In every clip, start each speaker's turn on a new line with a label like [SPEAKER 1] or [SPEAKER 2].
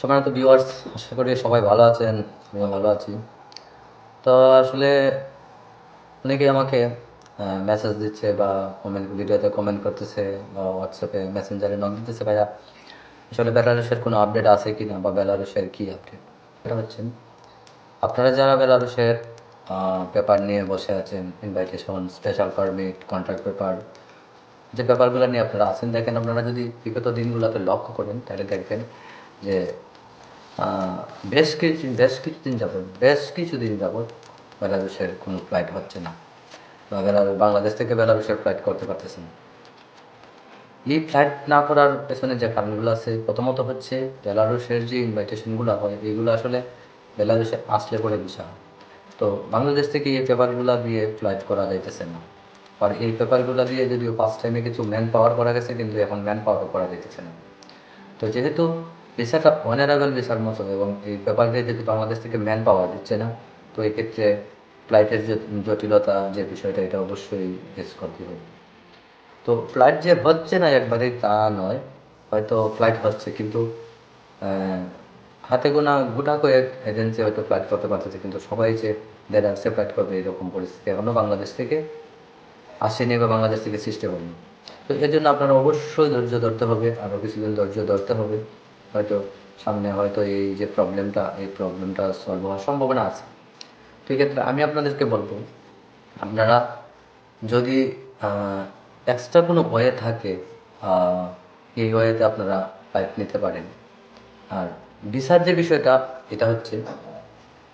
[SPEAKER 1] সম্মানিত ভিউয়ার্স আশা করি সবাই ভালো আছেন, আমিও ভালো আছি। তো আসলে অনেকেই আমাকে মেসেজ দিচ্ছে বা কমেন্ট ভিডিওতে কমেন্ট করতেছে বা হোয়াটসঅ্যাপে মেসেঞ্জারে নক দিতেছে, ভাইয়া, আসলে বেলারুশের কোনো আপডেট আছে কি না বা বেলারুশের কী আপডেট এটা হচ্ছে, আপনারা যারা বেলারুশের পেপার নিয়ে বসে আছেন invitation special permit contract paper যে ব্যাপারগুলো নিয়ে আপনারা আছেন, দেখেন আপনারা যদি বিগত দিনগুলোতে লক্ষ্য করেন, তাহলে দেখবেন যে বেশ কিছু, বেশ কিছুদিন যাবত বেশ কিছুদিন যাবত বেলারুশের কোনো ফ্লাইট হচ্ছে না বা বেলারুশ বাংলাদেশ থেকে বেলারুশের ফ্লাইট করতে পারতেছে না। এই ফ্লাইট না করার পেছনে যে কারণগুলো আছে, প্রথমত হচ্ছে বেলারুশের যে ইনভাইটেশনগুলো হয়, এগুলো আসলে বেলারুশে আসলে পরে বিষয় হয়। তো বাংলাদেশ থেকে এই পেপারগুলো দিয়ে ফ্লাইট করা যাইতেছে না। আর এই পেপারগুলো দিয়ে যদিও ফার্স্ট টাইমে কিছু ম্যান পাওয়ার করা গেছে, কিন্তু এখন ম্যান পাওয়ার করা যাইতেছে না। তো যেহেতু ভিসাটা অনারেবল ভিসার মতো এবং এই দিয়ে যদি বাংলাদেশ থেকে ম্যান পাওয়া দিচ্ছে না, তো এই ক্ষেত্রে ফ্লাইটের যে জটিলতা যে বিষয়টা, এটা অবশ্যই ফেস করতে হবে। তো ফ্লাইট যে হচ্ছে না একবারেই তা নয়, হয়তো ফ্লাইট হচ্ছে কিন্তু হাতে গোনা গোটা কয়েক এজেন্সি হয়তো ফ্লাইট করতে পারতেছে, কিন্তু সবাই যে দেড় আসছে ফ্লাইট করবে এরকম পরিস্থিতি এখনও বাংলাদেশ থেকে আসেনি বা বাংলাদেশ থেকে সৃষ্টি হয়নি। তো এর জন্য আপনারা অবশ্যই ধৈর্য ধরতে হবে আরও কিছুদিন ধৈর্য ধরতে হবে। হয়তো সামনে হয়তো এই যে প্রবলেমটা এই প্রবলেমটা সলভ হওয়ার সম্ভাবনা আছে। তো এক্ষেত্রে আমি আপনাদেরকে বলব, আপনারা যদি এক্সট্রা কোনো ওয়ে থাকে এই ওয়েতে আপনারা পাইপ নিতে পারেন। আর ভিসার যে বিষয়টা, এটা হচ্ছে,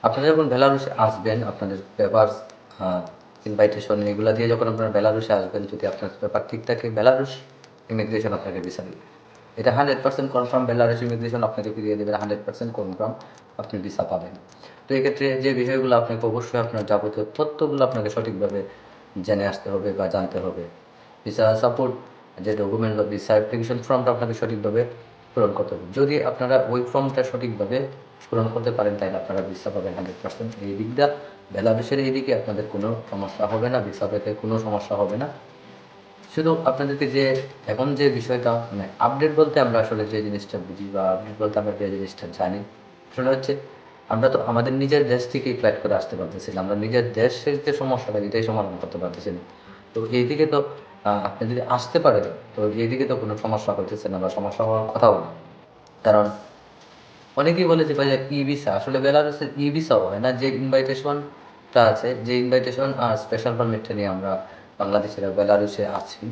[SPEAKER 1] আপনারা যখন বেলারুসে আসবেন, আপনাদের পেপার ইনভাইটেশন এগুলো দিয়ে যখন আপনারা বেলারুসে আসবেন, যদি আপনার পেপার ঠিক থাকে বেলারুস ইমিগ্রেশন আপনাকে ভিসা দেবে। এটা hundred percent confirm Belarus immigration আপনাকে ফিরিয়ে দেবে হান্ড্রেড পার্সেন্ট কনফার্ম আপনি ভিসা পাবেন। তো এক্ষেত্রে যে বিষয়গুলো আপনাকে অবশ্যই আপনার যাবতীয় তথ্যগুলো আপনাকে সঠিকভাবে জেনে আসতে হবে বা জানতে হবে। ভিসা সাপোর্ট যে ডকুমেন্ট বা ভিসা অ্যাপ্লিকেশন ফর্মটা আপনাকে সঠিকভাবে পূরণ করতে হবে। যদি আপনারা ওই ফর্মটা সঠিকভাবে পূরণ করতে পারেন, তাহলে আপনারা ভিসা পাবেন হান্ড্রেড পার্সেন্ট এই দিকটা বেলারুশের এই দিকে আপনাদের কোনো সমস্যা হবে না ভিসা পেতে কোনো সমস্যা হবে না। শুধু আপনাদেরকে যে এখন যে বিষয়টা মানে আপডেট বলতে আমরা আসলে যে জিনিসটা বুঝি বা আপডেট বলতে আমরা যে জিনিসটা জানি, সেটা হচ্ছে আমরা তো আমাদের নিজের দেশ থেকেই ফ্লাইট করে আসতে পারতেছি না আমরা নিজের দেশের যে সমস্যাটা, এটাই সমাধান করতে পারতেছি না তো এইদিকে তো আপনি যদি আসতে পারেন, তো এইদিকে তো কোনো সমস্যা হতেছে না বা সমস্যা হওয়ার কথাও না। কারণ অনেকেই বলে যে ভাই ই ভিসা আসলে বেলারুসের ই ভিসাও হয় না। যে ইনভাইটেশনটা আছে, যে ইনভাইটেশন আর স্পেশাল পারমিটটা নিয়ে আমরা বাংলাদেশের বেলারুসে আছি।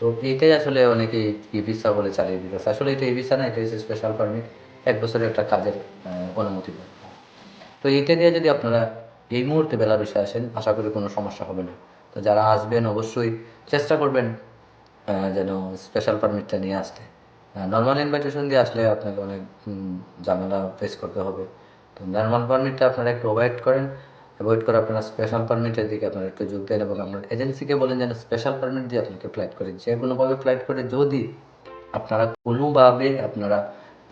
[SPEAKER 1] তো এইটাই আসলে অনেকেই ই ভিসা বলে চালিয়ে দিতেছে। আসলে এটা ই ভিসা না, এটা হচ্ছে স্পেশাল পারমিট এক বছরের একটা কাজের অনুমতি দেয়। তো এইটা দিয়ে যদি আপনারা এই মুহূর্তে বেলারুসে আসেন, আশা করি কোনো সমস্যা হবে না। তো যারা আসবেন, অবশ্যই চেষ্টা করবেন যেন স্পেশাল পারমিটটা নিয়ে আসতে। নর্মাল ইনভাইটেশন দিয়ে আসলে আপনাকে অনেক ঝামেলা ফেস করতে হবে। তো নর্মাল পারমিটটা আপনারা একটু অ্যাভয়েড করেন। অ্যাভয়েড করে আপনারা স্পেশাল পারমিটের দিকে আপনারা একটু যোগ দেন এবং আপনার এজেন্সিকে বলেন যেন স্পেশাল পারমিট দিয়ে আপনাকে ফ্লাইট করে। যে কোনোভাবে ফ্লাইট করে, যদি আপনারা কোনোভাবে আপনারা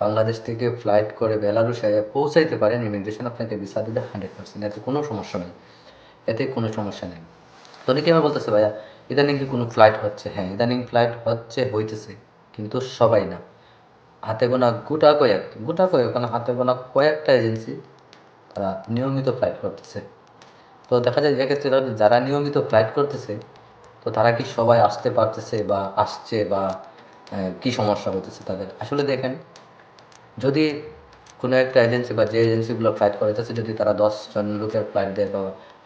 [SPEAKER 1] বাংলাদেশ থেকে ফ্লাইট করে বেলারুসে পৌঁছাইতে পারেন ইমিগ্রেশন আপনাকে ভিসা দেবে হান্ড্রেড পার্সেন্ট এতে কোনো সমস্যা নেই। এতে কোনো সমস্যা নেই। তো অনেকে আমার বলতেছে, ভাইয়া, ইদানিং কি কোনো ফ্লাইট হচ্ছে? হ্যাঁ ইদানিং ফ্লাইট হচ্ছে, হইতেছে, কিন্তু সবাই না। হাতে গোনা গোটা কয়েক গোটা কয়েক মানে হাতে গোনা কয়েকটা এজেন্সি তারা নিয়মিত ফ্লাইট করতেছে। তো দেখা যায় এক্ষেত্রে তাদের যারা নিয়মিত ফ্লাইট করতেছে, তো তারা কি সবাই আসতে পারতেছে বা আসছে বা কি সমস্যা হতেছে তাদের? আসলে দেখেন, যদি কোনো একটা এজেন্সি বা যে এজেন্সিগুলো ফ্লাইট করাইতেছে, যদি তারা দশজন লোকের ফ্লাইট দেয় বা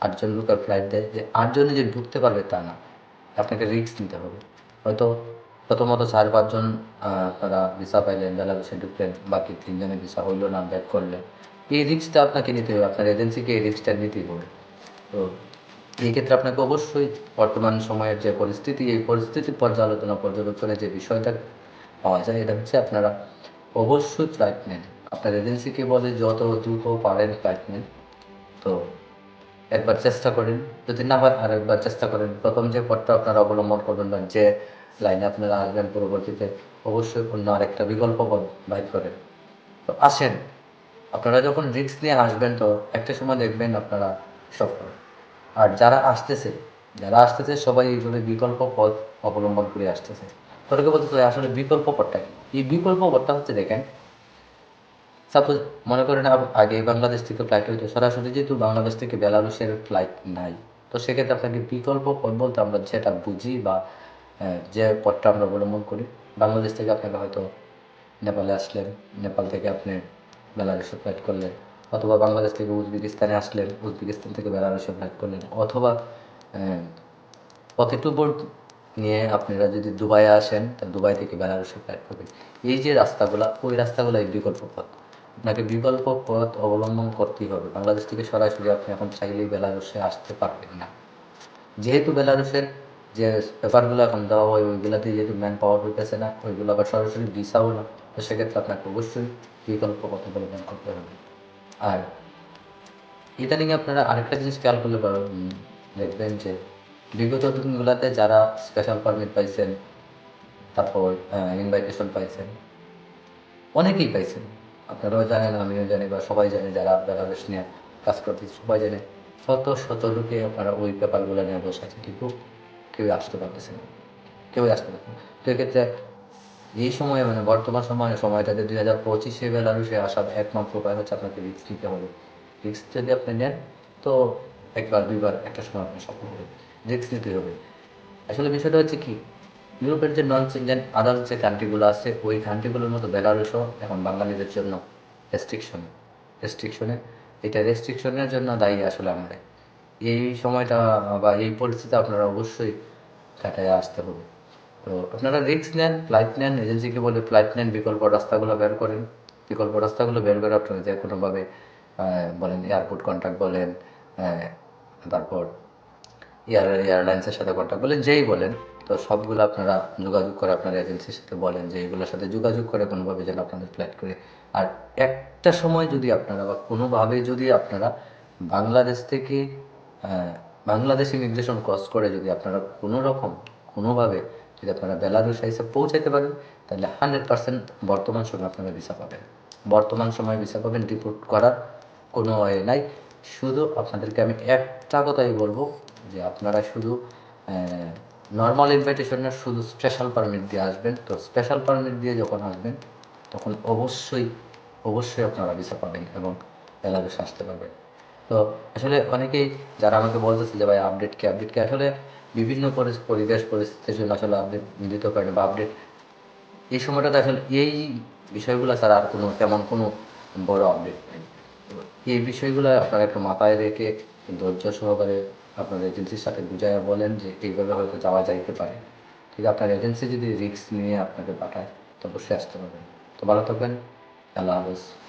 [SPEAKER 1] আটজন লোকের ফ্লাইট দেয়, যে আটজনই যে ঢুকতে পারবে তা না। আপনাকে রিস্ক নিতে হবে। হয়তো প্রথমত চার পাঁচজন তারা ভিসা পাইলেন যারা বেলারুসে ঢুকলেন, বাকি তিনজনের ভিসা হইল না ব্যাক করলেন। এই রিস্কটা আপনাকে নিতে হবে, আপনার এজেন্সিকে এই রিস্কটা নিতেই হবে। তো এই ক্ষেত্রে আপনাকে অবশ্যই বর্তমান সময়ের যে পরিস্থিতি, এই পরিস্থিতির পর্যালোচনা পর্যবেক্ষণে যে বিষয়টা পাওয়া যায়, এটা হচ্ছে আপনারা অবশ্যই ফ্লাইট নেন। আপনার এজেন্সিকে বলে যত দ্রুত পারেন ফ্লাইট নেন। তো একবার চেষ্টা করেন, যদি না হয় আর একবার চেষ্টা করেন। প্রথম যে পথটা আপনারা অবলম্বন করবেন না যে লাইনে আপনারা আসবেন পরবর্তীতে, অবশ্যই অন্য আরেকটা বিকল্প পথ বাইর করেন। তো আসেন, আপনারা যখন রিস্ক নিয়ে আসবেন, তো একটা সময় দেখবেন আপনারা সফল আর যারা আসতেছে যারা আসতেছে, সবাই এইভাবে বিকল্প পথ অবলম্বন করে আসতেছে। তোকে বলতে চাই, আসলে বিকল্প পথটা কি? এই বিকল্প পথটা হচ্ছে, দেখেন সাপোজ মনে করেন আগে বাংলাদেশ থেকে ফ্লাইট হইতো, সরাসরি যেহেতু বাংলাদেশ থেকে বেলারুশের ফ্লাইট নাই, তো সেক্ষেত্রে আপনাকে বিকল্প পথ বলতে আমরা যেটা বুঝি বা যে পথটা আমরা অবলম্বন করি। বাংলাদেশ থেকে আপনাকে হয়তো নেপালে আসলেন, নেপাল থেকে আপনি বেলারুশে ফ্লাইট করলেন। অথবা বাংলাদেশ থেকে উজবেকিস্তানে আসলেন, উজবেকিস্তান থেকে বেলারুশে ফ্লাইট করলেন, অথবা পকেটু বোর্ড নিয়ে আপনারা যদি দুবাইয়ে আসেন তা দুবাই থেকে বেলারুশে ফ্লাইট করবেন। এই যে রাস্তাগুলো, ওই রাস্তাগুলো বিকল্প পথ। আপনাকে বিকল্প পথ অবলম্বন করতেই হবে। বাংলাদেশ থেকে সরাসরি আপনি এখন চাইলেই বেলারুশে আসতে পারবেন না। যেহেতু বেলারুশের যে পেপারগুলো এখন দেওয়া হয় ওইগুলোতে যেহেতু ম্যান পাওয়ার হইতেছে না, ওইগুলো আবার সরাসরি ভিসাও না, তো সেক্ষেত্রে আপনাকে অবশ্যই বিকল্প পথ অবলম্বন করতে হবে। আর ইদানিং আপনারা আরেকটা জিনিস খেয়াল করলে দেখবেন যে বিগত দিনগুলোতে যারা স্পেশাল পারমিট পাইছেন, তারপর ইনভাইটেশন পাইছেন, অনেকেই পাইছেন। আপনারাও জানেন, আমিও জানি বা সবাই জানে যারা বেলারুশ নিয়ে কাজ করতে সবাই জানে। শত শত লোকে আপনারা ওই পেপারগুলো নিয়ে বসে আছে কিন্তু কেউ আসতে পারতেছে না। কেউ আসতে পারছে না। তো এক্ষেত্রে এই সময়ে মানে বর্তমান সময়ে সময়টাতে দুই হাজার পঁচিশে বেলারুশে আসার একমাত্র উপায় হচ্ছে আপনাকে রিস্ক নিতে হবে। রিস্ক যদি আপনি নেন, তো একবার, দুইবার, একটা সময় আপনি সফল হবে রিস্ক নিতে হবে। আসলে বিষয়টা হচ্ছে কি, ইউরোপের যে নন সেনজেন আদার্স যে কান্ট্রিগুলো আছে, ওই কান্ট্রিগুলোর মতো বেলারুশও এখন বাঙালিদের জন্য রেস্ট্রিকশন রেস্ট্রিকশনে এটা রেস্ট্রিকশনের জন্য দায়ী আসলে আমরা এই সময়টা বা এই পরিস্থিতি আপনারা অবশ্যই কাটায় আসতে হবে। তো আপনারা রিক্স নেন ফ্লাইট নেন এজেন্সিকে বলে ফ্লাইট নেন, বিকল্প রাস্তাগুলো বের করেন। বিকল্প রাস্তাগুলো বের করে আপনারা যে কোনোভাবে বলেন এয়ারপোর্ট কন্ট্যাক্ট বলেন তারপর এয়ার এয়ারলাইন্সের সাথে কন্ট্যাক্ট বলেন, যেই বলেন, তো সবগুলো আপনারা যোগাযোগ করে আপনার এজেন্সির সাথে বলেন যে এগুলোর সাথে যোগাযোগ করে কোনোভাবে যেন আপনাদের ফ্লাইট করে। আর একটা সময় যদি আপনারা বা কোনোভাবে যদি আপনারা বাংলাদেশ থেকে বাংলাদেশ ইমিগ্রেশন ক্রস করে যদি আপনারা কোনো রকম কোনোভাবে যদি আপনারা বেলারুশ এসে পৌঁছাতে পারেন, তাহলে হান্ড্রেড পার্সেন্ট বর্তমান সময়ে আপনারা ভিসা পাবেন। বর্তমান সময়ে ভিসা পাবেন রিপোর্ট করার কোনো ওয়ে নাই। শুধু আপনাদেরকে আমি একটা কথাই বলব, যে আপনারা শুধু নর্মাল ইনভাইটেশনের শুধু স্পেশাল পারমিট দিয়ে আসবেন। তো স্পেশাল পারমিট দিয়ে যখন আসবেন, তখন অবশ্যই অবশ্যই আপনারা ভিসা পাবেন এবং বেলারুশ আসতে পারবেন। তো আসলে অনেকেই যারা আমাকে বলতেছে যে, ভাই আপডেট কি আপডেট কি? আসলে বিভিন্ন পরিবেশ পরিস্থিতির জন্য আসলে আপডেট দিতে পারেন বা আপডেট এই সময়টাতে আসলে এই বিষয়গুলো ছাড়া আর কোনো তেমন কোনো বড় আপডেট নেই। এই বিষয়গুলো আপনারা একটু মাথায় রেখে ধৈর্য সহকারে আপনার এজেন্সির সাথে বুঝাইয়া বলেন যে এইভাবে হয়তো যাওয়া যাইতে পারে। ঠিক আপনার এজেন্সি যদি রিস্ক নিয়ে আপনাকে পাঠায়, তো অবশ্যই আসতে পারবেন। তো ভালো থাকবেন, আল্লাহ হাফেজ।